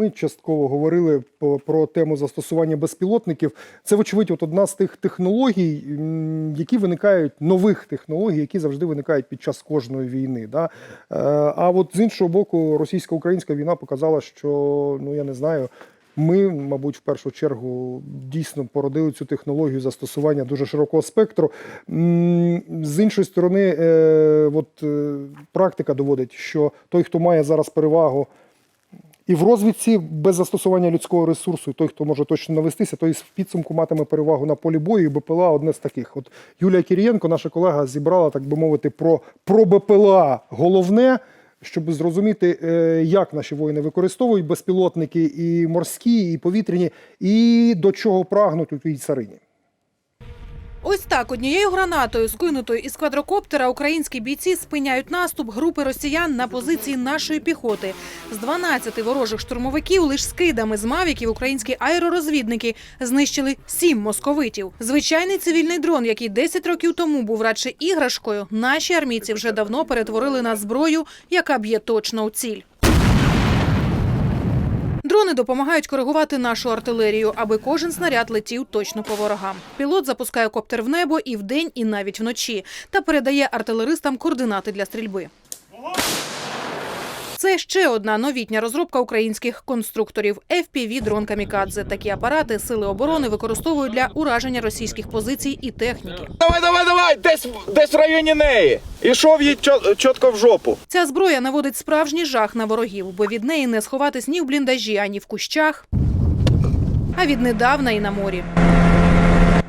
Ми частково говорили про тему застосування безпілотників. Це, вочевидь, от одна з тих технологій, які виникають нових технологій, які завжди виникають під час кожної війни. Да? Е, А от з іншого боку, російсько-українська війна показала, що ну я не знаю. Ми, мабуть, в першу чергу дійсно породили цю технологію застосування дуже широкого спектру. З іншої сторони, е, от, е, практика доводить, що той, хто має зараз перевагу і в розвідці без застосування людського ресурсу, і той, хто може точно навестися, той в підсумку матиме перевагу на полі бою. І БПЛА одне з таких. От Юлія Кірієнко, наша колега, зібрала, так би мовити, про, про БПЛА головне, щоб зрозуміти, е, як наші воїни використовують безпілотники і морські, і повітряні, і до чого прагнуть у тій царині. Ось так однією гранатою, скинутою із квадрокоптера, українські бійці спиняють наступ групи росіян на позиції нашої піхоти. З 12 ворожих штурмовиків лише скидами з мавіків українські аеророзвідники знищили сім московитів. Звичайний цивільний дрон, який 10 років тому був радше іграшкою, наші армійці вже давно перетворили на зброю, яка б'є точно у ціль. Дрони допомагають коригувати нашу артилерію, аби кожен снаряд летів точно по ворогам. Пілот запускає коптер в небо і вдень, і навіть вночі, та передає артилеристам координати для стрільби. Це ще одна новітня розробка українських конструкторів fpv дрон камікадзе. Такі апарати сили оборони використовують для ураження російських позицій і техніки. Давай, давай, давай! Десь, десь в районі неї. Ішов їй чітко в жопу. Ця зброя наводить справжній жах на ворогів, бо від неї не сховатись ні в бліндажі, ані в кущах, а віднедавна і на морі.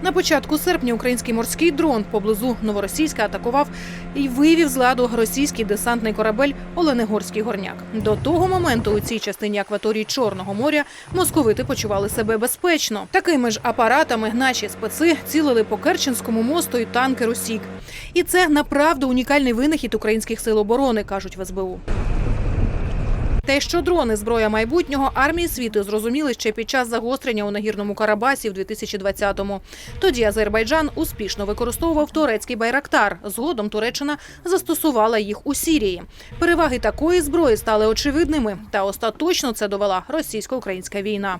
На початку серпня український морський дрон поблизу Новоросійська атакував і вивів з ладу російський десантний корабель Оленегорський горняк. До того моменту у цій частині акваторії Чорного моря московити почували себе безпечно. Такими ж апаратами наші специ цілили по Керченському мосту і танкеру Сік. І це направду унікальний винахід українських сил оборони, кажуть в СБУ. Те, що дрони зброя майбутнього армії світу зрозуміли ще під час загострення у нагірному Карабасі в 2020-му. Тоді Азербайджан успішно використовував турецький байрактар. Згодом Туреччина застосувала їх у Сірії. Переваги такої зброї стали очевидними, та остаточно це довела російсько-українська війна.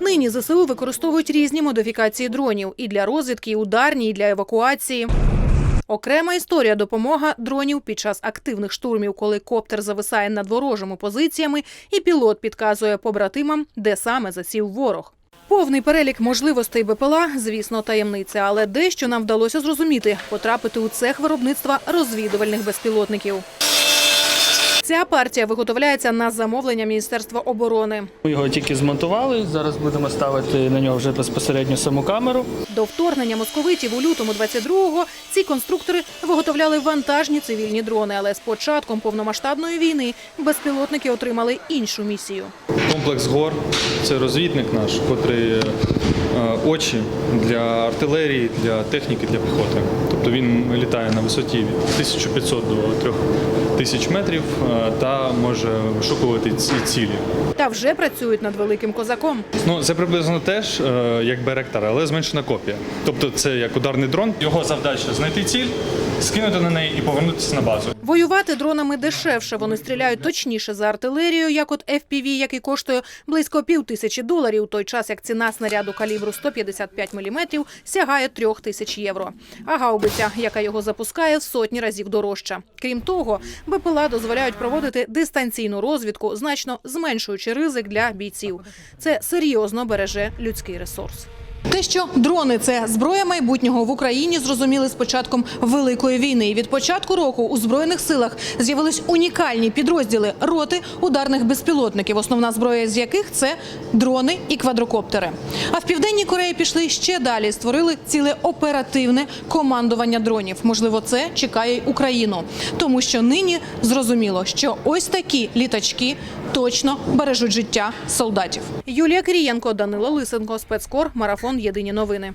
Нині ЗСУ використовують різні модифікації дронів і для розвідки, і ударні, і для евакуації. Окрема історія допомога дронів під час активних штурмів, коли коптер зависає над ворожими позиціями, і пілот підказує побратимам, де саме засів ворог. Повний перелік можливостей БПЛА, звісно, таємниця, але дещо нам вдалося зрозуміти потрапити у цех виробництва розвідувальних безпілотників. Ця партія виготовляється на замовлення Міністерства оборони. Ми його тільки змонтували. Зараз будемо ставити на нього вже безпосередньо саму камеру. До вторгнення московитів у лютому 22-го ці конструктори виготовляли вантажні цивільні дрони. Але з початком повномасштабної війни безпілотники отримали іншу місію. Комплекс ГОР це розвідник наш, котрий е, очі для артилерії, для техніки, для піхоти. Тобто він літає на висоті від 1500 до 3000 метрів е, та може вишукувати ці цілі. Та вже працюють над великим козаком. Ну це приблизно теж е, як Беректар, але зменшена копія. Тобто це як ударний дрон. Його завдача знайти ціль, скинути на неї і повернутися на базу. Воювати дронами дешевше. Вони стріляють точніше за артилерію, як от FPV, який коштує близько пів тисячі доларів, у той час як ціна снаряду калібру 155 мм сягає трьох тисяч євро. А гаубиця, яка його запускає, в сотні разів дорожча. Крім того, БПЛА дозволяють проводити дистанційну розвідку, значно зменшуючи ризик для бійців. Це серйозно береже людський ресурс. Те, що дрони це зброя майбутнього в Україні, зрозуміли з початком великої війни. І Від початку року у збройних силах з'явились унікальні підрозділи роти ударних безпілотників, основна зброя з яких це дрони і квадрокоптери. А в південній Кореї пішли ще далі. Створили ціле оперативне командування дронів. Можливо, це чекає й Україну, тому що нині зрозуміло, що ось такі літачки точно бережуть життя солдатів. Юлія Кирієнко, Данило Лисенко, спецкор, Єдині новини.